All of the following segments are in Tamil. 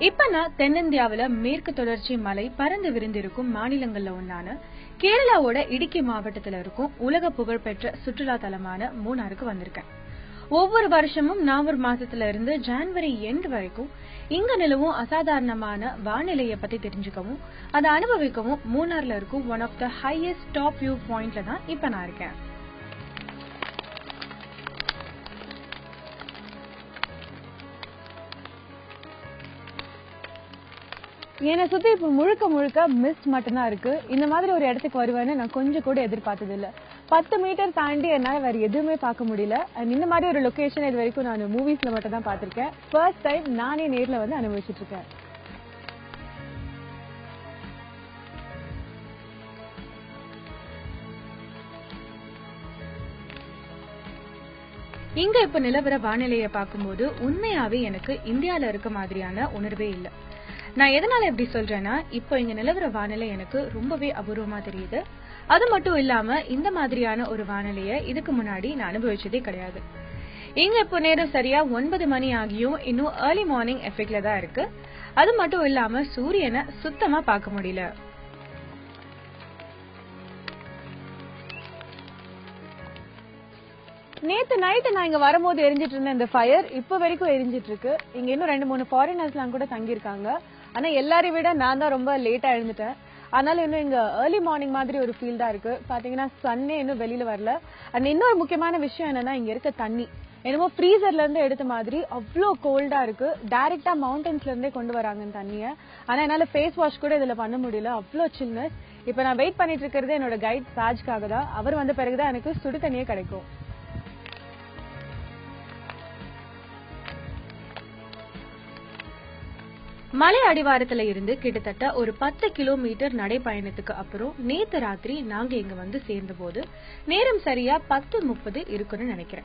இப்ப நான் தென்னிந்தியாவுல மேற்கு தொடர்ச்சி மலை பறந்து விரிந்திருக்கும் மாநிலங்கள்ல ஒன்னான கேரளாவோட இடுக்கி மாவட்டத்துல இருக்கும் உலக புகழ்பெற்ற சுற்றுலா தலமான மூணாருக்கு வந்திருக்கேன். ஒவ்வொரு வருஷமும் நவம்பர் மாசத்துல இருந்து ஜான்வரி எண்ட் வரைக்கும் இங்க நிலவும் அசாதாரணமான வானிலையை பத்தி தெரிஞ்சுக்கவும் அதை அனுபவிக்கவும் மூணார்ல இருக்கும் one of the highest top view பாயிண்ட்ல தான் இப்ப நான் இருக்கேன். என்னை சுத்தி இப்போ முழுக்க முழுக்க மிஸ் மட்டும்தான் இருக்கு. இந்த மாதிரி ஒரு இடத்துக்கு வருவேன்னு நான் கொஞ்சம் கூட எதிர்பார்த்தது இல்லை. பத்து மீட்டர் தாண்டி என்னால வேற எதுவுமே பார்க்க முடியல. அண்ட் இந்த மாதிரி ஒரு லொகேஷன் இது வரைக்கும் நான் மூவிஸ்ல மட்டும் தான் பார்த்துருக்கேன். ஃபர்ஸ்ட் டைம் நானே நேர்ல வந்து அனுபவிச்சிட்டு இருக்கேன். இங்க இப்ப நிலவர வானிலையை பார்க்கும்போது உண்மையாவே எனக்கு இந்தியால இருக்க மாதிரியான உணர்வே இல்லை. நான் எதனால இப்படி சொல்றேன்னா இப்போ இங்க நிலவர வானிலை எனக்கு ரொம்பவே அபூர்வமா தெரியுது. அது மட்டும் இல்லாம இந்த மாதிரியான ஒரு வானிலைய இதுக்கு முன்னாடி நான் அனுபவிச்சதே கிடையாது. இங்க இப்போ நேரம் சரியா ஒன்பது மணி ஆகியும் இன்னும் ஏர்லி மார்னிங் எஃபெக்ட்ல தான் இருக்கு. அது மட்டும் இல்லாம சூரியனை சுத்தமா பார்க்க முடியல. நேத்து நைட்டு நான் இங்க வரும்போது எரிஞ்சிட்டு இருந்த இந்த ஃபயர் இப்ப வரைக்கும் எரிஞ்சிட்டு இருக்கு. இங்க இன்னும் ரெண்டு மூணு ஃபாரினர்ஸ்லாம் கூட தங்கியிருக்காங்க. ஆனா எல்லாரையும் விட நான் தான் ரொம்ப லேட்டா எழுந்துட்டேன். அதனால இன்னும் இங்க ஏர்லி மார்னிங் மாதிரி ஒரு ஃபீல் தான் இருக்கு. பாத்தீங்கன்னா சன்னே இன்னும் வெளியில வரல. அண்ட் இன்னொரு முக்கியமான விஷயம் என்னன்னா இங்க இருக்க தண்ணி. என்னமோ ஃப்ரீசர்ல இருந்து எடுத்த மாதிரி அவ்வளோ கோல்டா இருக்கு. டைரக்டா மவுண்டன்ஸ்ல இருந்தே கொண்டு வராங்க தண்ணிய. ஆனா என்னால ஃபேஸ் வாஷ் கூட இதுல பண்ண முடியல. அவ்வளோ சில்னஸ் இப்ப நான் வெயிட் பண்ணிட்டு இருக்கிறது என்னோட கைட் சாஜ்காக தான். அவர் வந்த பிறகுதான் எனக்கு சுடு தண்ணியே கிடைக்கும். மலை அடிவாரத்துல இருந்து கிட்டத்தட்ட ஒரு பத்து கிலோமீட்டர் நடைப்பயணத்துக்கு அப்புறம் நேத்து ராத்திரி நாங்க இங்க வந்து சேர்ந்த போது நேரம் சரியா பத்து முப்பது இருக்குன்னு நினைக்கிறேன்.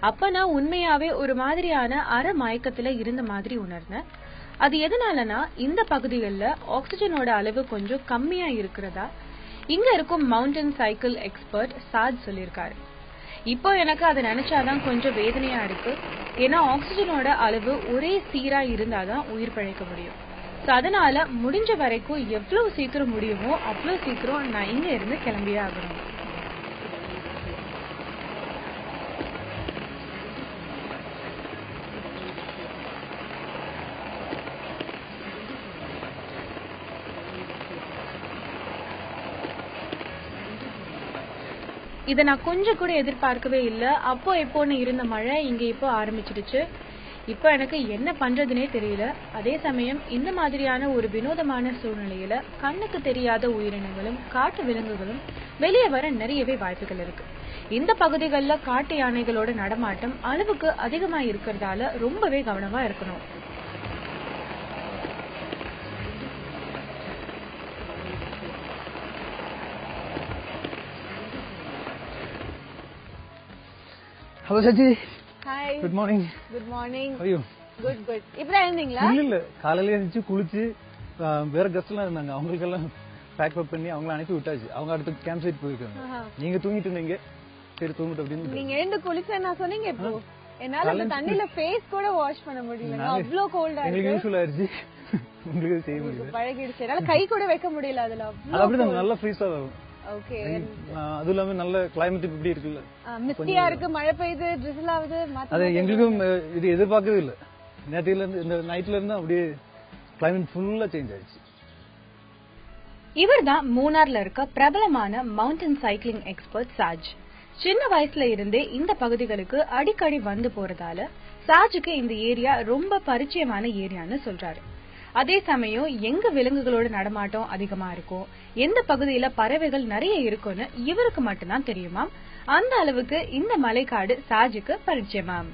அப்ப நான் உண்மையாவே ஒரு மாதிரியான அற மயக்கத்துல இருந்த மாதிரி உணர்ந்தேன். அது எதனாலனா இந்த பகுதிகளில் ஆக்சிஜனோட அளவு கொஞ்சம் கம்மியா இருக்கிறதா? இங்க இருக்கும் மவுண்டன் சைக்கிள் எக்ஸ்பர்ட் சாத் சொல்லியிருக்காரு. இப்போ எனக்கு அதை நினைச்சாதான் கொஞ்சம் வேதனையா இருக்கு. ஏன்னா ஆக்சிஜனோட அளவு ஒரே சீரா இருந்தாதான் உயிர் பிழைக்க முடியும். சோ அதனால முடிஞ்ச வரைக்கும் எவ்வளவு சீக்கிரம் முடியுமோ அவ்வளவு சீக்கிரம் நான் இங்க இருந்து கிளம்பியே ஆகணும். இதை நான் கொஞ்சம் கூட எதிர்பார்க்கவே இல்லை. அப்போ எப்போன்னு இருந்த மழை இங்கே இப்போ ஆரம்பிச்சிடுச்சு. இப்போ எனக்கு என்ன பண்றதுனே தெரியல. அதே சமயம் இந்த மாதிரியான ஒரு வினோதமான சூழ்நிலையில கண்ணுக்கு தெரியாத உயிரினங்களும் காட்டு விலங்குகளும் வெளியே வர நிறையவே வாய்ப்புகள் இருக்கு. இந்த பகுதிகளில் காட்டு யானைகளோட நடமாட்டம் அளவுக்கு அதிகமா இருக்கிறதால ரொம்பவே கவனமா இருக்கணும். Hello Sachi hi good morning good morning ஐயோ குட் குட் இப்பதான் எழுந்தீங்களா இல்ல இல்ல. காலையில எழுந்துச்சு குளிச்சு வேற கெஸ்ட் எல்லாம் இருந்தாங்க. அவங்களுக்கெல்லாம் பேக் அப் பண்ணி அவங்கள அனுப்பி விட்டாச்சு. அவங்க அடுத்து கேம்ப் சைட் போயிருக்காங்க. நீங்க தூங்கிட்டு இருந்தீங்க. சரி தூங்கிட்டு அப்படின்னு நீங்க எழுந்து குளிச்ச நான் சொன்னீங்க இப்போ? என்னால அந்த தண்ணில ஃபேஸ் கூட வாஷ் பண்ண முடியல. அவ்வளோ கோல்டா இருக்கு. யூஸ்ஃபுல் ஆயிருச்சு. உங்களுக்கு செய்ய முடியல. பழகிடுச்சு என்னால கை கூட வைக்க முடியல அதுல. அது அப்படிதான் நல்லா ஃப்ரீஸா வரும். அதுவும் இல்லாம நல்ல கிளைமேட் இப்படி இருக்குல்ல. மிஸ்டியா இருக்கு மழை பெய்யுது ட்ரிசில் ஆகுது அது எங்களுக்கும் இது எதிர்பார்க்கவே இல்லை. நேற்றுல இருந்து இந்த நைட்ல இருந்து அப்படியே கிளைமேட் ஃபுல்லா சேஞ்ச் ஆயிடுச்சு. இவர்தான் மூணார்ல இருக்க பிரபலமான மவுண்டன் சைக்கிளிங் எக்ஸ்பர்ட் சாஜ். சின்ன வயசுல இருந்தே இந்த பகுதிகளுக்கு அடிக்கடி வந்து போறதால சாஜுக்கு இந்த ஏரியா ரொம்ப பரிச்சயமான ஏரியான்னு சொல்றாரு. அதே சமயம் எங்க விலங்குகளோட நடமாட்டம் அதிகமா இருக்கும் எந்த பகுதியில பறவைகள் நிறைய இருக்கும்னு இவருக்கு மட்டும்தான் தெரியுமாம் அந்த அளவுக்கு இந்த மலைக்காடு சாஜுக்கு பரிச்சயமாம்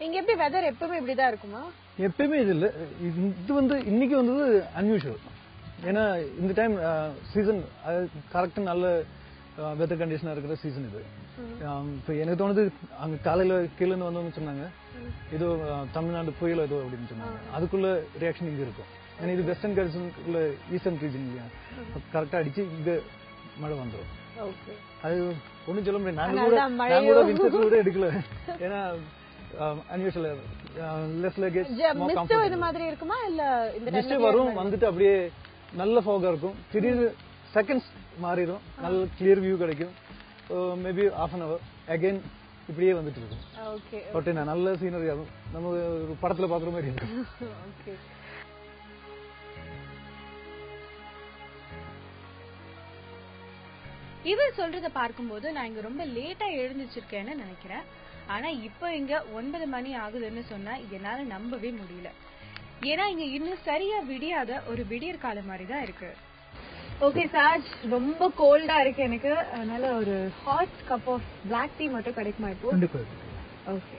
இங்க எப்படி வெதர் எப்பவுமே இப்படிதான் இருக்குமா? எப்பயுமே இது இல்ல. இது இது வந்து இன்னைக்கு வந்தது அன்யூஷுவல் ஏன்னா இந்த டைம் சீசன் கரெக்ட் நல்ல வெதர் கண்டிஷனா இருக்கிற சீசன் இது. ஆம், இப்ப எனக்கு தோணுது அங்க காலையில கீழ இருந்து வந்தவங்க சொன்னாங்க ஏதோ அஹ், தமிழ்நாடு புயல் ஏதோ அப்படின்னு சொன்னாங்க. அதுக்குள்ள ரியாக்ஷன் இங்க இருக்கும். ஏன்னா இது வெஸ்டர்ன் கட்ஸுக்குள்ள ஈஸ்டர்ன் ரீஜன் இல்லையா? கரெக்டா அடிச்சு இங்க மழை வந்துடும் அது ஒண்ணும் சொல்ல முடியாது. நாங்க கூட நாங்க கூட வின்செஸ்ல கூட எடுக்கல. ஏன்னா அன்யூஷுவல் லெஸ் லக்கேஜ் இது மாதிரி இருக்குமா? இல்ல இந்த வரும் வந்துட்டு அப்படியே நல்ல ஃபோகா இருக்கும். திடீர்னு செகண்ட்ஸ் மாறிடும். நல்ல கிளியர் வியூ கிடைக்கும். Maybe half an hour again இப்படியே வந்துட்டு இருக்கும். ஓகே பட் நான் நல்ல சீனரி ஆகும் நம்ம ஒரு படத்துல பாக்குற மாதிரி இருக்கும். இவர் சொல்றத பார்க்கும்போது நான் இங்க ரொம்ப லேட்டா எழுந்திருச்சிருக்கேன்னு நினைக்கிறேன். ஆனா இப்போ இங்க ஒன்பது மணி ஆகுதுன்னு சொன்னா என்னால நம்பவே முடியல. ஏன்னா இங்க இன்னும் சரியா விடியாத ஒரு விடியற் காலம் மாதிரி தான் இருக்கு. ஓகே சார்ஜ் ரொம்ப கோல்டா இருக்கு எனக்கு. அதனால ஒரு hot cup of black tea மட்டும் கிடைக்குமா இப்போ? கண்டிப்பா. ஓகே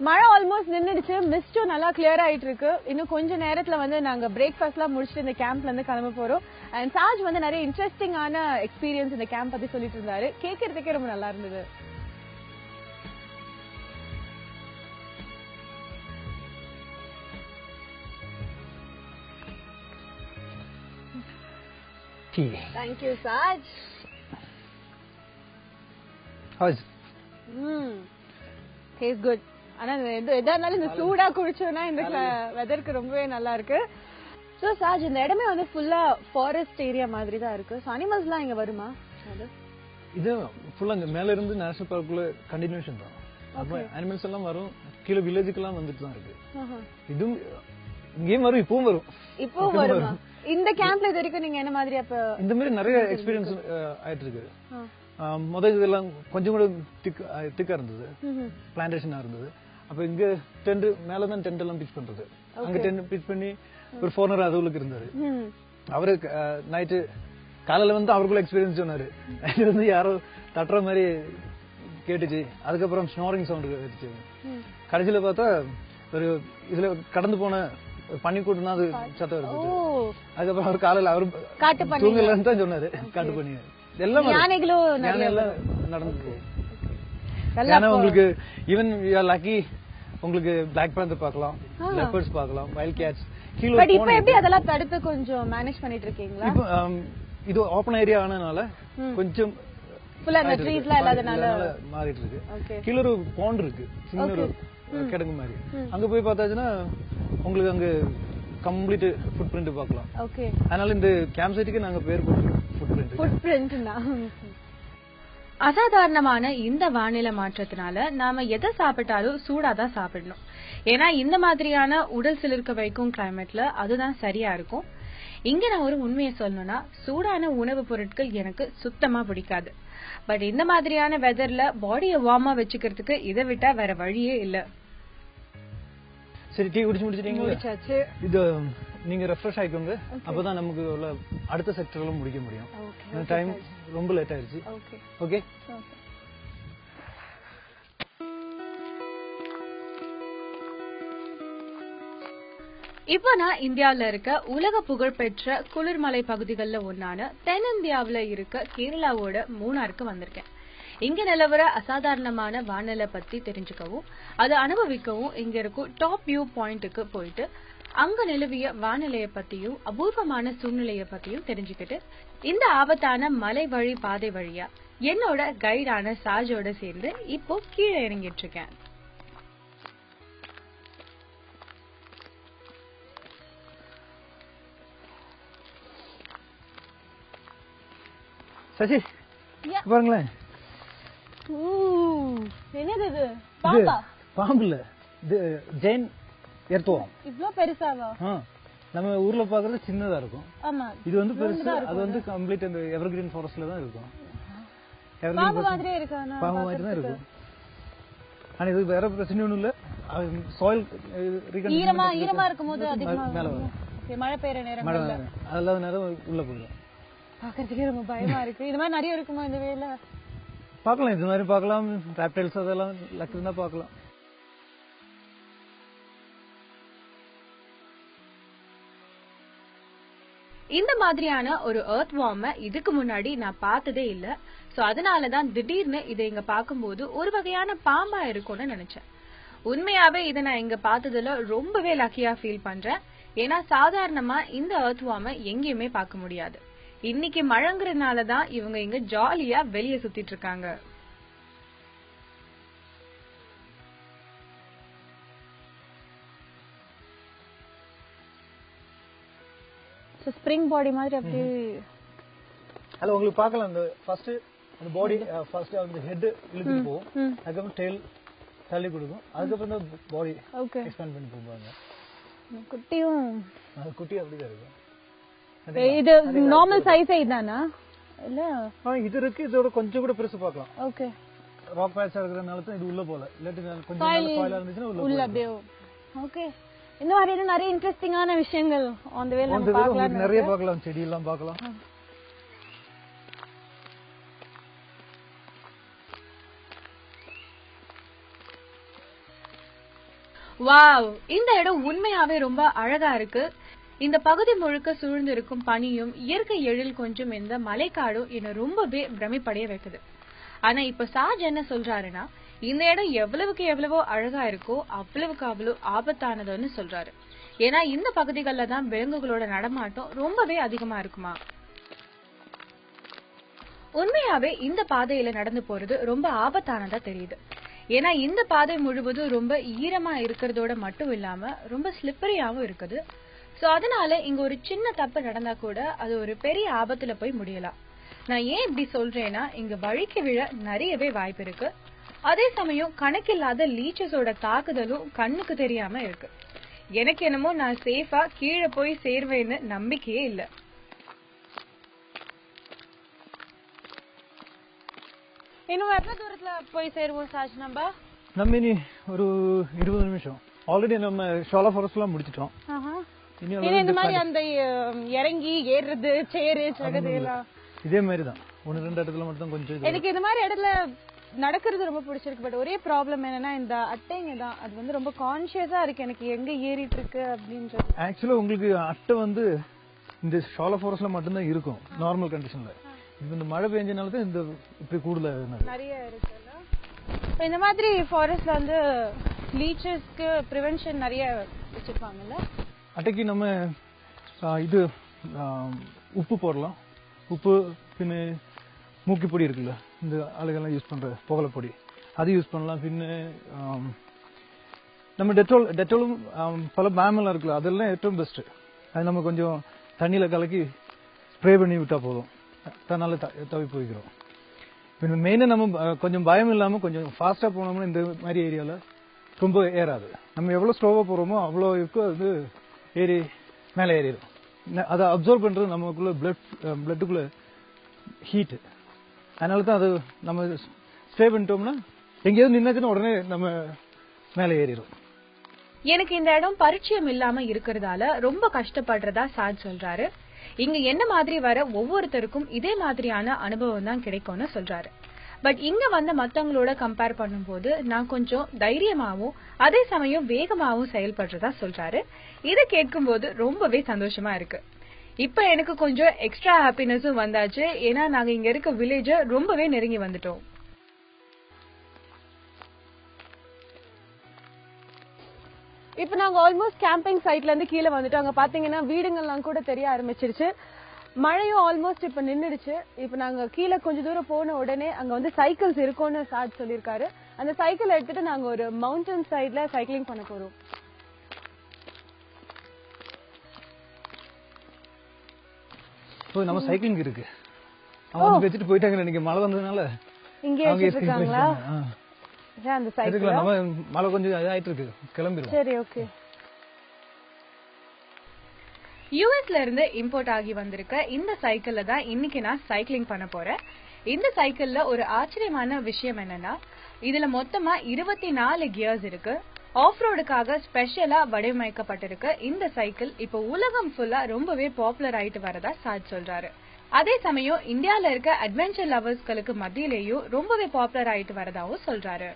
மழை ஆல்மோஸ்ட் நின்னுடுச்சு. மிஸ்டும் நல்லா கிளியர் ஆயிட்டு இருக்கு இன்னும் கொஞ்ச நேரத்துல வந்து நாங்க பிரேக்ஃபாஸ்ட்லாம் முடிச்சுட்டு இந்த கேம்ப்ல இருந்து கிளம்ப போறோம். அண்ட் சார்ஜ் வந்து நிறைய இன்ட்ரெஸ்டிங்கான எக்ஸ்பீரியன்ஸ் இந்த கேம்ப் பத்தி சொல்லிட்டு இருந்தாரு. கேட்கறதுக்கே ரொம்ப நல்லா இருந்தது. Tea thank you charge has hmm taste good ஆனா இது எது எதா இருந்தாலும் இந்த சூடா குடிச்சோம்னா இந்த வெதருக்கு ரொம்பவே நல்லா இருக்கு சோ சார்ஜ் இந்த இடமே வந்து ஃபுல்லா ஃபாரஸ்ட் ஏரியா மாதிரி தான் இருக்கு. ஸோ அனிமல்ஸ்லாம் இங்க வருமா? இது ஃபுல்லா இந்த மேல இருந்து நேஷனல் பார்க்குள்ள கண்டினியூஷன் தான். அனிமல்ஸ் எல்லாம் வரும். கீழே வில்லேஜுக்கெல்லாம் வந்துட்டு தான் இருக்கு. இதுவும் இங்கேயும் வரும் இப்பவும் வரும். இப்போ வருமா? இந்த கேம்ப்ல இது வரைக்கும் நீங்க என்ன மாதிரி அப்ப இந்த மாதிரி நிறைய எக்ஸ்பீரியன்ஸ் ஆயிட்டு இருக்கு? முதல் இதெல்லாம் கொஞ்சம் கூட திக் திக்கா இருந்தது. பிளான்டேஷனா இருந்தது. அப்ப இங்க டென்ட் மேல தான் டென்ட் எல்லாம் பிச் பண்றது. அங்க டென்ட் பிச் பண்ணி ஒரு ஃபோனர் அதுவுக்கு இருந்தாரு. அவரு நைட்டு காலையில வந்து அவருக்குள்ள எக்ஸ்பீரியன்ஸ் சொன்னாரு. நைட்டு வந்து யாரோ தட்டுற மாதிரி கேட்டுச்சு. அதுக்கப்புறம் ஸ்னோரிங் சவுண்ட் கேட்டுச்சு. கடைசியில பார்த்தா ஒரு இதுல கடந்து போன தான் அது சத்தம் இருந்துச்சு அதுக்கப்புறம் அவர் காலையில அவரு காட்டு பண்ணி தூங்கலன்னு தான் சொன்னாரு. காட்டு பண்ணி எல்லாம். யானைகளும் எல்லாம் நடந்து நல்லா ஏன்னா உங்களுக்கு ஈவன் லக்கி உங்களுக்கு பிளாக் பேந்தர் பார்க்கலாம் லெப்பர்ஸ் பார்க்கலாம் வைல்ட் கேட்ஸ் கீழே இப்ப எப்படி அதெல்லாம் தடுத்து கொஞ்சம் மேனேஜ் பண்ணிட்டு இருக்கீங்களா? இப்போ ஆம், இது ஓப்பன் ஏரியா ஆனதுனால. கொஞ்சம் ஃபுல்லா ட்ரீஸ்லாம் இல்லாதனால. மாறிட்டு இருக்கு. கீழே ஒரு பாண்ட் இருக்கு. சின்ன ஒரு கிடங்கு மாதிரி. அங்க போய் பார்த்தாச்சுன்னா உங்களுக்கு அங்க கம்ப்ளீட் ஃபுட் பிரிண்ட் பார்க்கலாம். ஓகே அதனால இந்த கேம்ப் சைட்டுக்கு நாங்க பேர் போட்டுருக்கோம் ஃபுட் பிரிண்ட் ஃபுட் பிரிண்ட்னா அசாதாரணமான இந்த வானிலை மாற்றத்தினால நாம எதை சாப்பிட்டாலும் சூடா தான் சாப்பிடணும். ஏன்னா இந்த மாதிரியான உடல் சிலிர்க்க வைக்கும் கிளைமேட்ல அதுதான் சரியா இருக்கும். இங்க நான் ஒரு உண்மையை சொல்லணும்னா சூடான உணவுப் பொருட்கள் எனக்கு சுத்தமா பிடிக்காது. பட் இந்த மாதிரியான வெதர்ல பாடியை வார்மா வச்சுக்கிறதுக்கு இதை விட்டா வேற வழியே இல்ல. சரி டீ குடிச்சு முடிச்சிட்டீங்களா? முடிச்சாச்சு. இது நீங்க ரெஃப்ரெஷ் ஆயிக்கோங்க. அப்பதான் நமக்கு உள்ள அடுத்த செக்டர்லாம் முடிக்க முடியும். டைம் ரொம்ப லேட் ஆயிருச்சு. ஓகே இப்போ நான் இந்தியாவுல இருக்க உலக புகழ்பெற்ற குளிர்மலை பகுதிகளில் ஒன்னான தென்னிந்தியாவுல இருக்க கேரளாவோட மூணாருக்கு வந்திருக்கேன். இங்க நிலவர அசாதாரணமான வானிலை பத்தி தெரிஞ்சுக்கவும் அதை அனுபவிக்கவும் இங்க இருக்கும் டாப் வியூ பாயிண்ட்டுக்கு போயிட்டு அங்க நிலவிய வானிலைய பத்தியும் அபூர்வமான சூழ்நிலைய பத்தியும் தெரிஞ்சுக்கிட்டு இந்த ஆபத்தான மலை வழி பாதை வழியா என்னோட கைடான சாஜோட சேர்ந்து இப்போ கீழே இறங்கிட்டு இருக்கேன் சசி. பாருங்களேன் என்னது இது? பாம்பா பாம்பு? இல்ல இது ஜெயின் எர்த்துவம். இவ்ளோ பெருசாவா? நம்ம ஊர்ல பாக்குறது சின்னதா இருக்கும். ஆமா இது வந்து பெருசு அது வந்து கம்ப்ளீட் அந்த எவர்கிரீன் ஃபாரஸ்ட்ல தான் இருக்கும். பாம்பு மாதிரியே மாதிரி தான் இருக்கும். ஆனா இது வேற பிரச்சனை ஒண்ணும் இல்ல. சாயில் ஈரமா ஈரமா இருக்கும்போது அதிகமா மேல வரும். மழை பெய்யற நேரம் மழை அதெல்லாம் நேரம் உள்ள போயிடும். பாக்குறதுக்கே ரொம்ப பயமா இருக்கு. இது மாதிரி நிறைய இருக்குமா இந்த வேல? பார்க்கலாம். இது மாதிரி பார்க்கலாம். ரேப்டைல்ஸ் அதெல்லாம் லக் இருந்தா பார்க்கலாம். இந்த மாதிரியான ஒரு எர்த் வார்ம இதுக்கு முன்னாடி நான் பார்த்ததே இல்ல. சோ அதனாலதான் திடீர்னு இதை இங்க பார்க்கும்போது ஒரு வகையான பாம்பா இருக்கும்னு நினைச்சேன். உண்மையாவே இதை நான் இங்க பார்த்ததுல ரொம்பவே லக்கியா ஃபீல் பண்றேன். ஏன்னா சாதாரணமா இந்த earth worm எங்கேயுமே பார்க்க முடியாது. இன்னைக்கு மழைங்கிறதுனால தான் இவங்க இங்க ஜாலியா வெளிய சுத்திட்டு இருக்காங்க. ஸ்ப்ரிங் பாடி மாதிரி அப்படி அதுல உங்களுக்கு பார்க்கலாம். அந்த ஃபர்ஸ்ட் அந்த பாடி ஃபர்ஸ்ட் அந்த ஹெட் இழுத்துட்டு போகும். அதுக்கப்புறம் டெயில் தள்ளி கொடுக்கும். அதுக்கப்புறம் தான் பாடி எக்ஸ்பேண்ட் பண்ணி போவாங்க குட்டியும் அது குட்டி அப்படிதான் இருக்கும். இது நார்மல் சைஸே இதானா இல்ல. இது இருக்கு. இதோட கொஞ்சம் கூட பெருசு பார்க்கலாம். ஓகே. ராக் பேட்சா இருக்கிறதுனால தான் இது உள்ள போல. இல்லாட்டி கொஞ்சம் நல்ல சாயிலா இருந்துச்சுன்னா உள்ள உள்ள அப்படியே ஓகே. இந்த மாதிரி நிறைய இன்ட்ரெஸ்டிங்கான விஷயங்கள் ஆன் த வேல அந்த நம்ம பார்க்கலாம் நிறைய பார்க்கலாம். செடி எல்லாம் பார்க்கலாம் வாவ் இந்த இடம் உண்மையாவே ரொம்ப அழகா இருக்கு. இந்த பகுதி முழுக்க சூழ்ந்திருக்கும் பனியும் இயற்கை எழில் கொஞ்சம் இந்த மலைக்காடும் என்ன ரொம்பவே பிரமிப்படைய வைக்குது. ஆனா இப்ப சாஜ் என்ன சொல்றாருன்னா இந்த இடம் எவ்வளவுக்கு எவ்வளவோ அழகா இருக்கோ அவ்வளவுக்கு அவ்வளவு ஆபத்தானதுன்னு சொல்றாரு. ஏன்னா இந்த பகுதிகளில் தான் விலங்குகளோட நடமாட்டம் ரொம்பவே அதிகமா இருக்குமா? உண்மையாவே இந்த பாதையில நடந்து போறது ரொம்ப ஆபத்தானதா தெரியுது. ஏன்னா இந்த பாதை முழுவதும் ரொம்ப ஈரமா இருக்கிறதோட மட்டும் இல்லாம ரொம்ப ஸ்லிப்பரியாவும் இருக்குது. சோ அதனால இங்க ஒரு சின்ன தப்பு நடந்தா கூட அது ஒரு பெரிய ஆபத்துல போய் முடியலாம். நான் ஏன் இப்படி சொல்றேன்னா இங்க வழிக்கு விழ நிறையவே வாய்ப்பு இருக்கு. அதே சமயம் கணக்கில்லாத லீச்சஸோட தாக்குதலும் கண்ணுக்கு தெரியாம இருக்கு. எனக்கு என்னமோ நான் சேஃபா கீழே போய் சேர்வேன்னு நம்பிக்கையே இல்ல. இன்னும் எவ்வளவு தூரத்துல போய் சேருவோம் சாஜ் நம்ம நம்ம இனி ஒரு இருபது நிமிஷம். ஆல்ரெடி நம்ம ஷாலா ஃபாரஸ்ட் எல்லாம் முடிச்சிட்டோம் இந்த மாதிரி அந்த இறங்கி ஏறுறது சேரு சகதி எல்லாம் இதே மாதிரி தான் ஒன்னு ரெண்டு இடத்துல மட்டும் கொஞ்சம் எனக்கு இந்த மாதிரி இடத்துல நடக்கிறது ரொம்ப பிடிச்சிருக்கு. பட் ஒரே ப்ராப்ளம் என்னன்னா இந்த அட்டைங்க தான். அது வந்து ரொம்ப கான்சியஸா இருக்கு. எனக்கு எங்க ஏறிட்டு இருக்கு அப்படின்றது ஆக்சுவலா உங்களுக்கு அட்டை வந்து இந்த ஷாலா ஃபாரஸ்ட்ல மட்டும்தான் இருக்கும். நார்மல் கண்டிஷன்ல இது இந்த மழை பெஞ்சனால தான் இந்த இப்படி கூடுதல் நிறைய இப்ப இந்த மாதிரி ஃபாரஸ்ட்ல வந்து லீச்சஸ்க்கு ப்ரிவென்ஷன் நிறைய வச்சிருப்பாங்கல்ல? அட்டைக்கு நம்ம இது உப்பு போடலாம். உப்பு பின்ன மூக்கி பொடி இருக்குல்ல இந்த ஆளுகள்லாம் யூஸ் பண்ற புகலை பொடி அது யூஸ் பண்ணலாம். பின்ன நம்ம டெட்டோல் டெட்டோலும் பல மேமெல்லாம் இருக்குல்ல அதெல்லாம் ஏற்றம் பெஸ்ட் அது நம்ம கொஞ்சம் தண்ணியில கலக்கி ஸ்ப்ரே பண்ணி விட்டா போதும். தன்னால தவி வைக்கிறோம் பின்ன மெயினாக நம்ம கொஞ்சம் பயம் இல்லாமல் கொஞ்சம் ஃபாஸ்ட்டாக போனோம்னா இந்த மாதிரி ஏரியாவில் ரொம்ப ஏறாது. நம்ம எவ்வளோ ஸ்லோவாக போகிறோமோ அவ்வளோ இருக்கும் அது ஏறி மேலே ஏறிடும் அதை அப்சர்வ் பண்ணுறது நமக்குள்ள பிளட் பிளட்டுக்குள்ளே ஹீட்டு அதனால தான் அது நம்ம ஸ்டே பண்ணிட்டோம்னா எங்கேயாவது நின்னாச்சுன்னா உடனே நம்ம மேலே ஏறிடும் எனக்கு இந்த இடம் பரிச்சயம் இல்லாம இருக்கிறதால ரொம்ப கஷ்டப்படுறதா சார் சொல்றாரு. இங்க என்ன மாதிரி வர ஒவ்வொருத்தருக்கும் இதே மாதிரியான அனுபவம் தான் கிடைக்கும்னு சொல்றாரு. பட் இங்க வந்து மத்தவங்களோட கம்பேர் பண்ணும்போது நான் கொஞ்சம் தைரியமாவும் அதே சமயம் வேகமாவும் செயல்படுறதா சொல்றாரு. இதை கேட்கும்போது ரொம்பவே சந்தோஷமா இருக்கு. இப்ப எனக்கு கொஞ்சம் எக்ஸ்ட்ரா ஹாப்பினஸும் வந்தாச்சு. ஏன்னா நாங்க இங்க இருக்க வில்லேஜ ரொம்பவே நெருங்கி வந்துட்டோம். இப்ப நாங்க ஆல்மோஸ்ட் கேம்பிங் சைட்ல இருந்து கீழே வந்துட்டோம். அங்க பாத்தீங்கன்னா வீடுங்கள்லாம் கூட தெரிய ஆரம்பிச்சிருச்சு. மழையும் ஆல்மோஸ்ட் இப்ப நின்னுடுச்சு. இப்ப நாங்க கீழே கொஞ்ச தூரம் போன உடனே அங்க வந்து சைக்கிள்ஸ் இருக்கும்னு சார் சொல்லியிருக்காரு. அந்த சைக்கிள் எடுத்துட்டு நாங்க ஒரு மவுண்டன் சைட்ல சைக்கிளிங் பண்ண போறோம். நம்ம சைக்கிளிங் இருக்கு. அவங்க வச்சுட்டு போயிட்டாங்க மழை வந்ததுனால? இங்கே இருக்காங்களா அந்த சைக்கிள் மழை கொஞ்சம் இதாயிட்டு இருக்கு கிளம்பிடும் சரி ஓகே யூஎஸ்ல இருந்து இம்போர்ட் ஆகி வந்திருக்க இந்த சைக்கிள்ல தான் இன்னைக்கு நான் சைக்கிளிங் பண்ண போறேன். இந்த சைக்கிள்ல ஒரு ஆச்சரியமான விஷயம் என்னன்னா இதுல மொத்தமா இருபத்தி நாலு கியர்ஸ் இருக்கு. ஆஃப் ரோடுக்காக ஸ்பெஷலா வடிவமைக்கப்பட்டிருக்க. இந்த சைக்கிள் இப்போ உலகம் ஃபுல்லா ரொம்பவே பாப்புலர் ஆயிட்டு வரதா சாட் சொல்றாரு. அதே சமயம் இந்தியால இருக்க அட்வென்ச்சர் லவர்ஸ்களுக்கு மத்தியிலேயும் ரொம்பவே பாப்புலர் ஆயிட்டு வரதாவும் சொல்றாரு.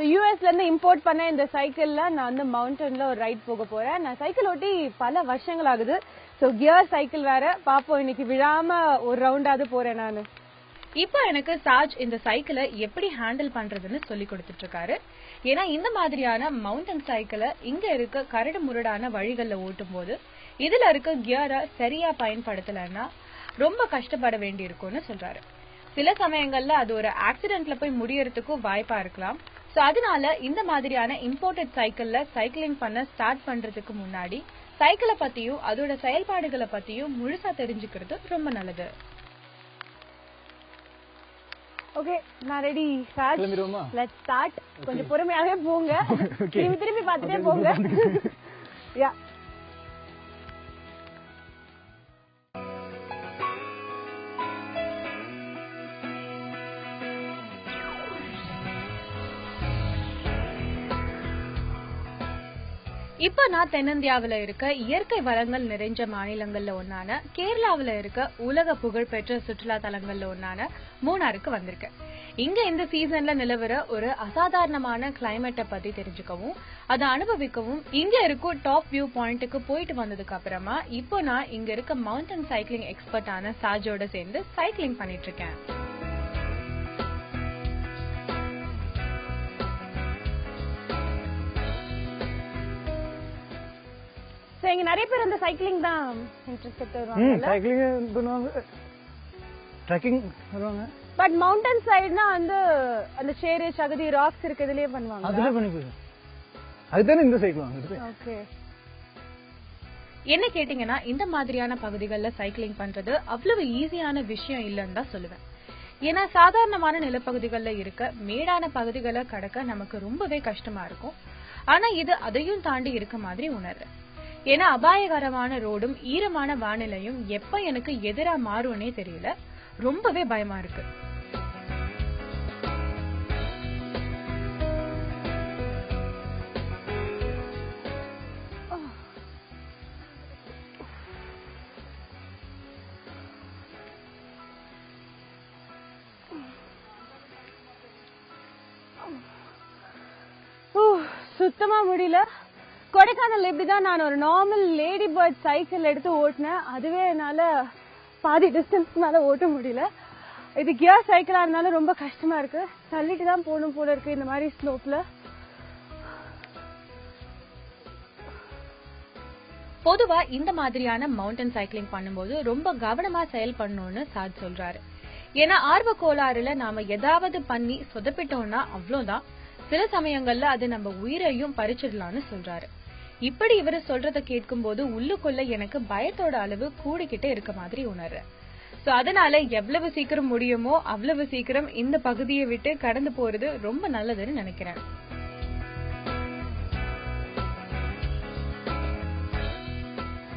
ஸோ யூஎஸ்லேருந்து இம்போர்ட் பண்ண இந்த சைக்கிளில் நான் வந்து மவுண்டனில் ஒரு ரைட் போக போகிறேன் நான் சைக்கிள் ஓட்டி பல வருஷங்கள் ஆகுது. ஸோ கியர் சைக்கிள் வேற. பாப்போம் இன்னைக்கு விழாமல் ஒரு ரவுண்டாவது போகிறேன் நான். இப்போ எனக்கு சாஜ் இந்த சைக்கிளை எப்படி ஹேண்டில் பண்றதுன்னு சொல்லி கொடுத்துட்டு இருக்காரு ஏன்னா இந்த மாதிரியான மவுண்டன் சைக்கிளை இங்க இருக்க கரடு முரடான வழிகள்ல ஓட்டும் போது இதுல இருக்க கியரை சரியா பயன்படுத்தலைன்னா ரொம்ப கஷ்டப்பட வேண்டி இருக்கும்னு சொல்றாரு. சில சமயங்கள்ல அது ஒரு ஆக்சிடென்ட்ல போய் முடியறதுக்கும் வாய்ப்பா இருக்கலாம். சோ அதனால இந்த மாதிரியான இம்போர்ட்டட் சைக்கிள்ல சைக்கிளிங் பண்ண ஸ்டார்ட் பண்றதுக்கு முன்னாடி சைக்கிளை பத்தியும் அதோட செயல்பாடுகளை பத்தியும் முழுசா தெரிஞ்சுக்கிறது ரொம்ப நல்லது. ஓகே நான் ரெடி கிளம்பிடுவோமா? லெட் ஸ்டார்ட் கொஞ்சம் பொறுமையாவே போங்க. திரும்பி திரும்பி பார்த்துட்டே போங்க. யா இப்ப நான் தென்னிந்தியாவில இருக்க இயற்கை வளங்கள் நிறைஞ்ச மாநிலங்கள்ல ஒன்னான கேரளாவில இருக்க உலக புகழ்பெற்ற சுற்றுலா தலங்கள்ல ஒன்னான மூணாருக்கு வந்திருக்கேன். இங்க இந்த சீசன்ல நிலவர ஒரு அசாதாரணமான கிளைமேட்டை பத்தி தெரிஞ்சுக்கவும் அதை அனுபவிக்கவும் இங்க இருக்கும் டாப் வியூ பாயிண்ட்டுக்கு போயிட்டு வந்ததுக்கு அப்புறமா இப்போ நான் இங்க இருக்க மவுண்டன் சைக்கிளிங் எக்ஸ்பர்ட்டான சாஜோட சேர்ந்து சைக்கிளிங் பண்ணிட்டு இருக்கேன். இங்க நிறைய பேர் அந்த சைக்கிளிங் தான் இன்ட்ரெஸ்ட் ம் வருவாங்க சைக்கிளிங் பண்ணுவாங்க. ட்ரெக்கிங் வருவாங்க. பட் மவுண்டன் சைடுனா வந்து அந்த ஷேரு சகதி ராக்ஸ் இருக்கிறதுலயே பண்ணுவாங்க அதுல பண்ணி அதுதானே இந்த சைக்கிள் வாங்குறது. ஓகே என்ன கேட்டீங்கன்னா இந்த மாதிரியான பகுதிகளில் சைக்கிளிங் பண்றது அவ்வளவு ஈஸியான விஷயம் இல்லைன்னு தான் சொல்லுவேன். ஏன்னா சாதாரணமான நிலப்பகுதிகளில் இருக்க மேடான பகுதிகளை கடக்க நமக்கு ரொம்பவே கஷ்டமா இருக்கும். ஆனா இது அதையும் தாண்டி இருக்க மாதிரி உணர்றேன் ஏன்னா அபாயகரமான ரோடும் ஈரமான வானிலையும் எப்ப எனக்கு எதிரா மாறும்னே தெரியல. ரொம்பவே பயமா இருக்கு. ஓ, சுத்தமா முடியல. கொடைக்கானல் இப்படிதான் நான் ஒரு நார்மல் லேடி பேர்ட் சைக்கிள் எடுத்து ஓட்டினேன். அதுவே என்னால பாதி டிஸ்டன்ஸ் மேல ஓட்ட முடியல. இது கியர் சைக்கிளா இருந்தாலும் ரொம்ப கஷ்டமா இருக்கு. தள்ளிட்டு தான் போகணும் போல இருக்கு இந்த மாதிரி ஸ்லோப்ல பொதுவா இந்த மாதிரியான மவுண்டன் சைக்கிளிங் பண்ணும்போது ரொம்ப கவனமா செயல்படணும்னு சார் சொல்றாரு. ஏன்னா ஆர்வ கோளாறுல நாம ஏதாவது பண்ணி சொதப்பிட்டோம்னா அவ்வளவுதான். சில சமயங்கள்ல அது நம்ம உயிரையும் பறிச்சிடலாம்னு சொல்றாரு. இப்படி இவரு சொல்றத கேட்கும்போது உள்ளுக்குள்ள எனக்கு பயத்தோட அளவு கூடிக்கிட்டே இருக்க மாதிரி உணர்றேன். சோ அதனால எவ்வளவு சீக்கிரம் முடியுமோ அவ்வளவு சீக்கிரம் இந்த பகுதியை விட்டு கடந்து போறது ரொம்ப நல்லதுன்னு நினைக்கிறேன்.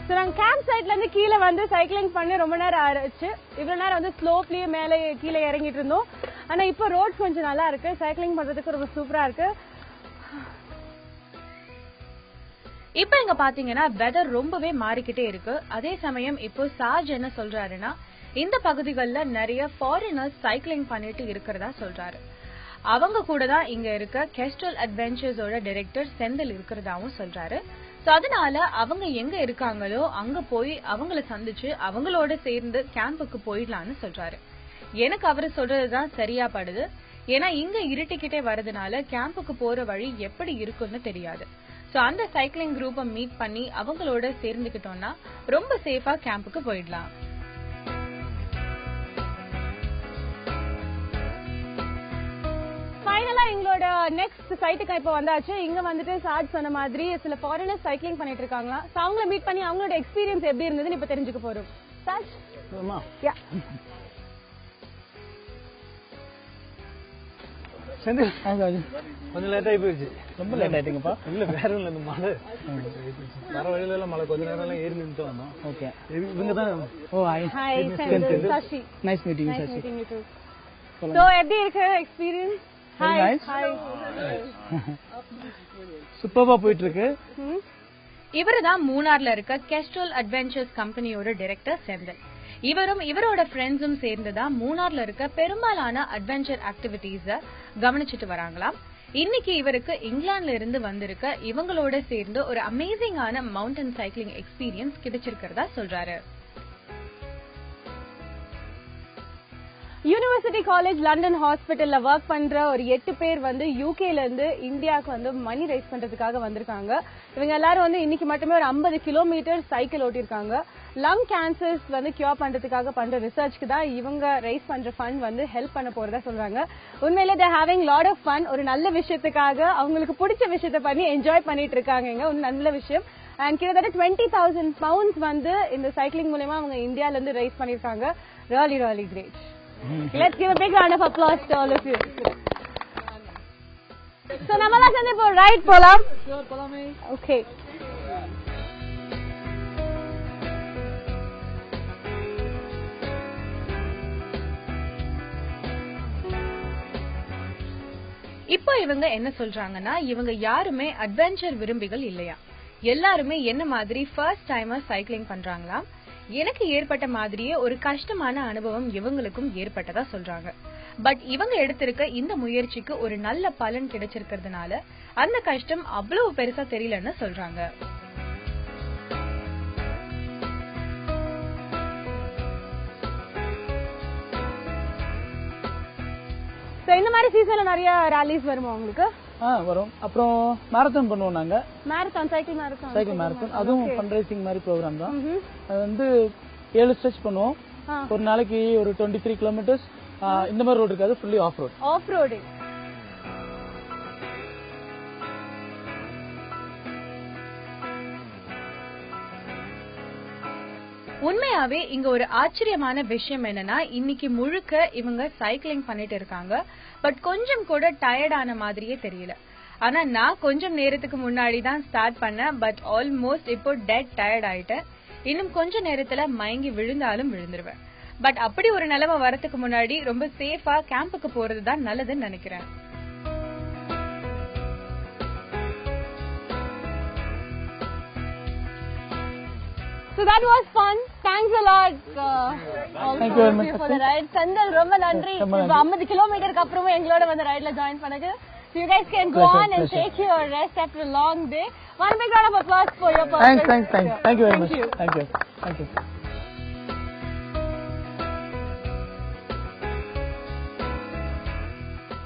ஸோ நாங்கள் கேம்ப் சைட்ல இருந்து கீழே வந்து சைக்கிளிங் பண்ணி ரொம்ப நேரம் ஆயிடுச்சு இவ்வளோ நேரம் வந்து ஸ்லோப்லேயே மேலே கீழே இறங்கிட்டு இருந்தோம். ஆனா இப்போ ரோட் கொஞ்சம் நல்லா இருக்கு. சைக்கிளிங் பண்றதுக்கு ரொம்ப சூப்பரா இருக்கு. இப்போ இங்க பாத்தீங்கன்னா வெதர் ரொம்பவே மாறிக்கிட்டே இருக்கு. அதே சமயம் இப்போ சாஜ் என்ன சொல்றாருன்னா இந்த பகுதிகளில் நிறைய ஃபாரினர்ஸ் சைக்கிளிங் பண்ணிட்டு இருக்கிறதா சொல்றாரு. அவங்க கூட தான் இங்க இருக்க கெஸ்ட்ரல் அட்வென்ச்சர்ஸோட டைரக்டர் செந்தில் இருக்கிறதாவும் சொல்றாரு. சோ அதனால அவங்க எங்க இருக்காங்களோ அங்க போய் அவங்கள சந்திச்சு அவங்களோட சேர்ந்து கேம்புக்கு போயிடலாம்னு சொல்றாரு. எனக்கு அவரு சொல்றதுதான் சரியா படுது. ஏன்னா இங்க இருட்டிக்கிட்டே வரதுனால கேம்புக்கு போற வழி எப்படி இருக்குன்னு தெரியாது. சோ அந்த சைக்கிளிங் குரூப்பை மீட் பண்ணி அவங்களோட சேர்ந்துக்கிட்டோம்னா ரொம்ப சேஃபா கேம்புக்கு போயிடலாம். ஃபைனலா எங்களோட நெக்ஸ்ட் சைட்டுக்கு இப்போ வந்தாச்சு. இங்க வந்துட்டு சாட் சொன்ன மாதிரி சில ஃபாரினர்ஸ் சைக்கிளிங் பண்ணிட்டு இருக்காங்களா? அவங்கள மீட் பண்ணி அவங்களோட எக்ஸ்பீரியன்ஸ் எப்படி இருந்ததுன்னு இப்போ தெரிஞ்சுக்க போறோம். சாட் ஆமா. யா செந்தில் கொஞ்சம் லேட் ஆகி போயிடுச்சு. ரொம்ப லேட் ஆயிட்டீங்கப்பா. இல்ல வேற இல்ல இந்த மழை. வர வழியில எல்லாம் மழை. கொஞ்ச நேரம் எல்லாம் ஏறி நின்று வந்தோம். ஓகே இவ- இவங்க தான். ஓ hi hi Senthil Sasi nice meeting Sasi meeting you too so எப்படி இருக்கு எக்ஸ்பீரியன்ஸ் ஹாய். ஹாய் சூப்பர்பா போயிட்டு இருக்கு இவருதான் மூணார்ல இருக்க கெஸ்ட்ரல் அட்வென்ச்சர்ஸ் கம்பெனியோட டைரக்டர் செந்தில். இவரும் இவரோட ஃப்ரெண்ட்ஸும் சேர்ந்துதான் மூணார்ல இருக்க பெரும்பாலான அட்வென்ச்சர் ஆக்டிவிட்டீஸ கவனிச்சிட்டு வராங்களாம். இன்னைக்கு இவருக்கு இங்கிலாந்துல இருந்து வந்திருக்க இவங்களோட சேர்ந்து ஒரு அமேசிங்கான மவுண்டன் சைக்கிளிங் எக்ஸ்பீரியன்ஸ் கிடைச்சிருக்கிறதா சொல்றாரு. யூனிவர்சிட்டி காலேஜ் லண்டன் ஹாஸ்பிட்டல்ல ஒர்க் பண்ற ஒரு எட்டு பேர் வந்து யூகேல இருந்து இந்தியாவுக்கு வந்து மணி ரைஸ் பண்றதுக்காக வந்திருக்காங்க. இவங்க எல்லாரும் வந்து இன்னைக்கு மட்டுமே ஒரு 50 கிலோமீட்டர் சைக்கிள் ஓட்டிருக்காங்க லங் கேன்சர்ஸ் வந்து கியூர் பண்றதுக்காக பண்ற ரிசர்ச்க்கு தான் இவங்க ரைஸ் பண்ற ஃபண்ட் வந்து ஹெல்ப் பண்ண போறதா சொல்றாங்க. உண்மையிலே they having lot of fun ஒரு நல்ல விஷயத்துக்காக அவங்களுக்கு பிடிச்ச விஷயத்த பண்ணி என்ஜாய் பண்ணிட்டு இருக்காங்க. ஒரு நல்ல விஷயம். அண்ட் கிட்டத்தட்ட டுவெண்ட்டி தௌசண்ட் பவுண்ட்ஸ் வந்து இந்த சைக்கிளிங் மூலயமா அவங்க இந்தியால இருந்து ரைஸ் பண்ணிருக்காங்க really really great Let's give a big round of applause to all of you. So Namala நம்மலாம் right, Polam? Sure, Polam. Okay. இப்போ இவங்க என்ன சொல்றாங்கன்னா இவங்க யாருமே அட்வென்ச்சர் விரும்பிகள் இல்லையா எல்லாருமே என்ன மாதிரி ஃபர்ஸ்ட் டைமர் சைக்கிளிங் பண்றாங்களாம் எனக்கு ஏற்பட்ட மாதிரியே ஒரு கஷ்டமான அனுபவம் இவங்களுக்கும் ஏற்பட்டதா சொல்றாங்க. பட் இவங்க எடுத்திருக்க இந்த முயற்சிக்கு ஒரு நல்ல பலன் கிடைச்சிருக்கிறதுனால அந்த கஷ்டம் அவ்வளவு பெருசா தெரியலன்னு சொல்றாங்க. சோ இந்த மாதிரி சீசன்ல நிறைய ரேலிஸ் வருமா உங்களுக்கு? ஆ வரும். அப்புறம் மேரத்தான் பண்ணுவோம் நாங்க. Marathon cycle marathon cycle marathon அதுவும் ஃபண்ட் ரைசிங் மாதிரி ப்ரோக்ராம் தான். ம்ஹும். அது வந்து ஏழு ஸ்ட்ரெச் பண்ணுவோம். ஒரு நாளைக்கு ஒரு டுவெண்ட்டி த்ரீ கிலோமீட்டர்ஸ் இந்த மாதிரி ரோடு இருக்காது. Fully off road off roading உண்மையாவே இங்க ஒரு ஆச்சரியமான விஷயம் என்னன்னா இன்னைக்கு முழுக்க இவங்க சைக்கிளிங் பண்ணிட்டு இருக்காங்க. பட் கொஞ்சம் கூட டயர்ட் ஆன மாதிரியே தெரியல. ஆனா நான் கொஞ்சம் நேரத்துக்கு முன்னாடி தான் ஸ்டார்ட் பண்ணேன். பட் ஆல்மோஸ்ட் இப்போ டெட் டயர்ட் ஆயிட்டேன். இன்னும் கொஞ்ச நேரத்துல மயங்கி விழுந்தாலும் விழுந்துருவேன். பட் அப்படி ஒரு நிலைமை வரதுக்கு முன்னாடி ரொம்ப சேஃபா கேம்புக்கு போறது தான் நல்லதுன்னு நினைக்கிறேன். So that was fun. Thanks a lot. Uh, Thank you very much, for the ride. Senthil ரொம்ப நன்றி இப்போ 50 கிலோமீட்டருக்கு அப்புறமா எங்களோட வந்து ரைட்ல ஜாயின் பண்ணது So you guys can go on and take your rest after a long day. One big round of applause for your thanks perfect thanks thanks thank you very much Thank you. Thank you thank you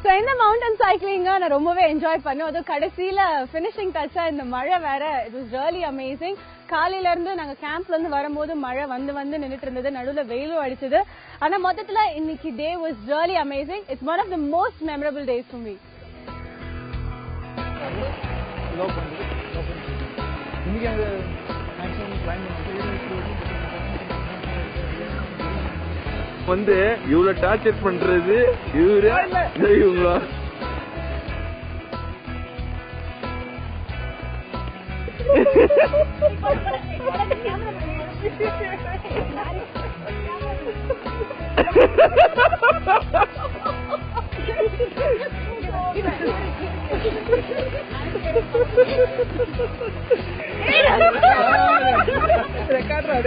so இந்த மவுண்டன் சைக்கிளிங்க நான் ரொம்பவே என்ஜாய் பண்ணுவோம் அதுவும் கடைசியில ஃபினிஷிங் டச்சா இந்த மழை வேற இட் வாஸ் ரியலி அமேசிங் காலையில இருந்து நாங்க கேம்ப்ல இருந்து வரும்போது மழை வந்து வந்து நின்றுட்டு இருந்தது நடுவுல வெயிலும் அடிச்சது. ஆனா மொத்தத்துல இன்னைக்கு day was really amazing it's one of the most memorable days for me இன்னைக்கு வந்து இவ்வளவு டார்ச்சர் பண்றது? இவரு? இவங்களா Recarra,